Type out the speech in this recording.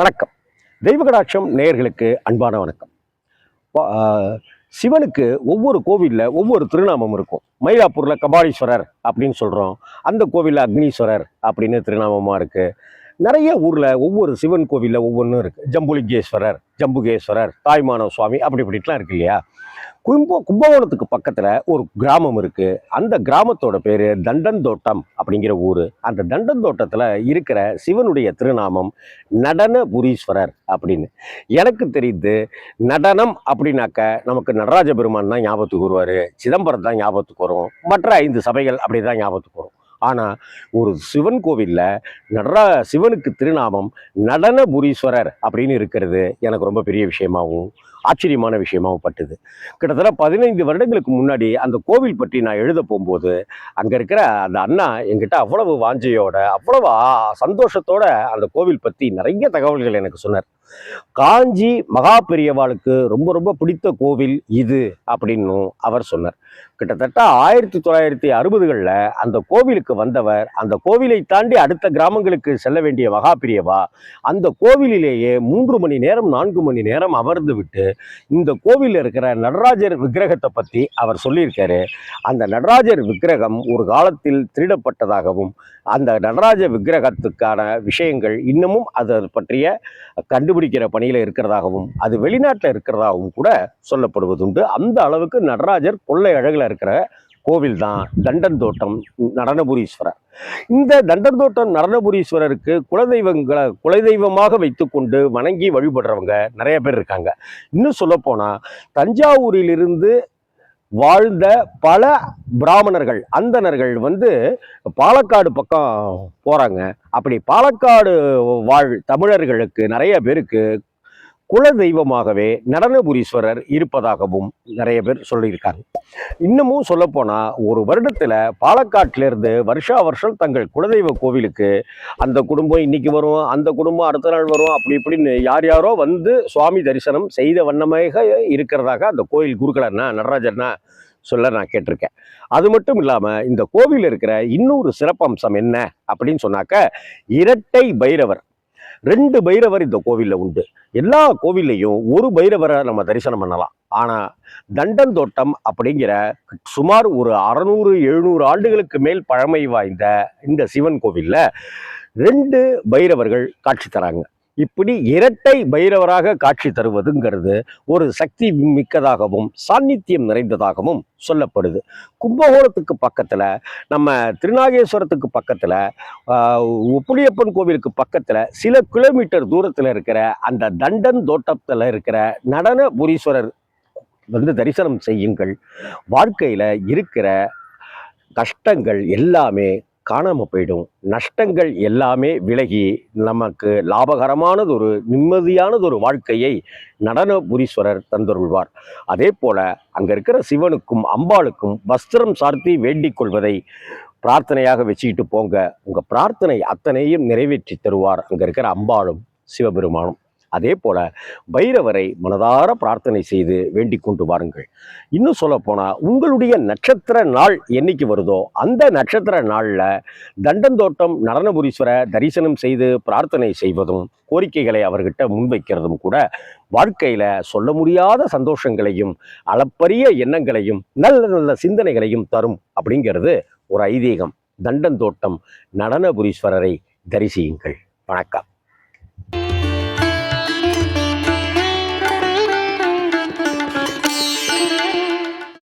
வணக்கம். தெய்வகடாட்சம் நேயர்களுக்கு அன்பான வணக்கம். ஆஹ் சிவனுக்கு ஒவ்வொரு கோவிலில் ஒவ்வொரு திருநாமம் இருக்கும். மயிலாப்பூரில் கபாலீஸ்வரர் அப்படின்னு சொல்கிறோம் அந்த கோவிலில் அக்னீஸ்வரர் அப்படின்னு திருநாமமாக இருக்குது நிறைய ஊரில் ஒவ்வொரு சிவன் கோவிலில் ஒவ்வொன்றும் இருக்குது ஜம்புலிங்கேஸ்வரர் ஜம்புகேஸ்வரர் தாய்மானவ சுவாமி அப்படி இப்படிலாம் இருக்கு இல்லையா? கும்ப கும்பகோணத்துக்கு பக்கத்தில் ஒரு கிராமம் இருக்குது அந்த கிராமத்தோட பேர் தண்டந்தோட்டம் அப்படிங்கிற ஊர். அந்த தண்டந்தோட்டத்தில் இருக்கிற சிவனுடைய திருநாமம் நடனபுரீஸ்வரர் அப்படின்னு. எனக்கு தெரிந்து நடனம் அப்படின்னாக்க நமக்கு நடராஜ பெருமான் தான் ஞாபகத்துக்கு வருவார். சிதம்பரம் தான் ஞாபகத்துக்கு வரும். மற்ற ஐந்து சபைகள் அப்படி தான் ஞாபகத்துக்கு வரும். ஆனால் ஒரு சிவன் கோவிலில் நடரா சிவனுக்கு திருநாமம் நடனபுரீஸ்வரர் அப்படின்னு இருக்கிறது எனக்கு ரொம்ப பெரிய விஷயமாகவும் ஆச்சரியமான விஷயமாகவும் பட்டுது. கிட்டத்தட்ட பதினைந்து வருடங்களுக்கு முன்னாடி அந்த கோவில் பற்றி நான் எழுத போகும்போது அங்கே இருக்கிற அந்த அண்ணா என்கிட்ட அவ்வளவு வாஞ்சையோட அவ்வளவு சந்தோஷத்தோட அந்த கோவில் பற்றி நிறைய தகவல்கள் எனக்கு சொன்னார். காஞ்சி மகா பெரியவாளுக்கு ரொம்ப ரொம்ப பிடித்த கோவில் இது அப்படின்னும் அவர் சொன்னார். கிட்டத்தட்ட ஆயிரத்தி தொள்ளாயிரத்தி அறுபதுகளில் அந்த கோவிலுக்கு வந்தவர் அந்த கோவிலை தாண்டி அடுத்த கிராமங்களுக்கு செல்ல வேண்டிய மகா பெரியவா அந்த கோவிலிலேயே மூன்று மணி நேரம் நான்கு மணி நேரம் அமர்ந்து விட்டு இந்த கோவிலில் இருக்கிற நடராஜர் விக்கிரகத்தை பற்றி அவர் சொல்லியிருக்காரு. அந்த நடராஜர் விக்கிரகம் ஒரு காலத்தில் திருடப்பட்டதாகவும் அந்த நடராஜ விக்கிரகத்துக்கான விஷயங்கள் இன்னமும் அதை பற்றிய கண்டுபிடிக்கிற பணியில் இருக்கிறதாகவும் அது வெளிநாட்டில் இருக்கிறதாகவும் கூட சொல்லப்படுவதுண்டு. அந்த அளவுக்கு நடராஜர் கொள்ளை அழகில் இருக்கிற கோவில் தான் தண்டந்தோட்டம் நடனபுரீஸ்வரர். இந்த தண்டந்தோட்டம் நடனபுரீஸ்வரருக்கு குலதெய்வங்களை குலதெய்வமாக வைத்துக்கொண்டு வணங்கி வழிபடுறவங்க நிறைய பேர் இருக்காங்க. இன்னும் சொல்லப்போனால் தஞ்சாவூரிலிருந்து வாழ்ந்த பல பிராமணர்கள் அந்தணர்கள் வந்து பாலக்காடு பக்கம் போகிறாங்க அப்படி பாலக்காடு வாழ் தமிழர்களுக்கு நிறைய பேருக்கு குல தெய்வமாகவே நடனபுரீஸ்வரர் இருப்பதாகவும் நிறைய பேர் சொல்லியிருக்காங்க. இன்னமும் சொல்லப்போனால் ஒரு வருடத்தில் பாலக்காட்டிலிருந்து வருஷா வருஷம் தங்கள் குலதெய்வ கோவிலுக்கு அந்த குடும்பம் இன்னைக்கு வரும் அந்த குடும்பம் அடுத்த நாள் வரும் அப்படி இப்படின்னு யார் யாரோ வந்து சுவாமி தரிசனம் செய்த வண்ணமாக இருக்கிறதாக அந்த கோயில் குருக்களர்னா நடராஜர்னா சொல்ல நான் கேட்டிருக்கேன். அது மட்டும் இல்லாமல் இந்த கோவில் இருக்கிற இன்னொரு சிறப்பம்சம் என்ன அப்படின்னு சொன்னாக்க இரட்டை பைரவர். ரெண்டு பைரவர் இந்த கோவிலில் உண்டு. எல்லா கோவில்லையும் ஒரு பைரவரை நம்ம தரிசனம் பண்ணலாம். ஆனால் தண்டந்தோட்டம் அப்படிங்கிற சுமார் ஒரு அறநூறு எழுநூறு ஆண்டுகளுக்கு மேல் பழமை வாய்ந்த இந்த சிவன் கோவிலில் ரெண்டு பைரவர்கள் காட்சி தராங்க. இப்படி இரட்டை பைரவராக காட்சி தருவதுங்கிறது ஒரு சக்தி மிக்கதாகவும் சாநித்தியம் நிறைந்ததாகவும் சொல்லப்படுது. கும்பகோணத்துக்கு பக்கத்தில் நம்ம திருநாகேஸ்வரத்துக்கு பக்கத்தில் உப்புளியப்பன் கோவிலுக்கு பக்கத்தில் சில கிலோமீட்டர் தூரத்தில் இருக்கிற அந்த தண்டன் தோட்டத்தில் இருக்கிற நடனபுரீஸ்வரர் வந்து தரிசனம் செய்யுங்கள். வாழ்க்கையில் இருக்கிற கஷ்டங்கள் எல்லாமே காணாமல் போயிடும். நஷ்டங்கள் எல்லாமே விலகி நமக்கு லாபகரமானதொரு நிம்மதியானதொரு வாழ்க்கையை நடனபுரீஸ்வரர் தந்தருள்வார். அதே போல் அங்கே இருக்கிற சிவனுக்கும் அம்பாளுக்கும் வஸ்திரம் சார்த்தி வேண்டிக் கொள்வதை பிரார்த்தனையாக வச்சுக்கிட்டு போங்க. உங்கள் பிரார்த்தனை அத்தனையும் நிறைவேற்றி தருவார் அங்கே இருக்கிற அம்பாளும் சிவபெருமானும். அதே போல பைரவரை மனதார பிரார்த்தனை செய்து வேண்டிக் கொண்டு வாருங்கள். இன்னும் சொல்லப்போனால் உங்களுடைய நட்சத்திர நாள் என்னைக்கு வருதோ அந்த நட்சத்திர நாளில் தண்டந்தோட்டம் நடனபுரீஸ்வர தரிசனம் செய்து பிரார்த்தனை செய்வதும் கோரிக்கைகளை அவர்கிட்ட முன்வைக்கிறதும் கூட வாழ்க்கையில் சொல்ல முடியாத சந்தோஷங்களையும் அளப்பரிய எண்ணங்களையும் நல்ல நல்ல சிந்தனைகளையும் தரும் அப்படிங்கிறது ஒரு ஐதீகம். தண்டந்தோட்டம் நடனபுரீஸ்வரரை தரிசியுங்கள். வணக்கம்.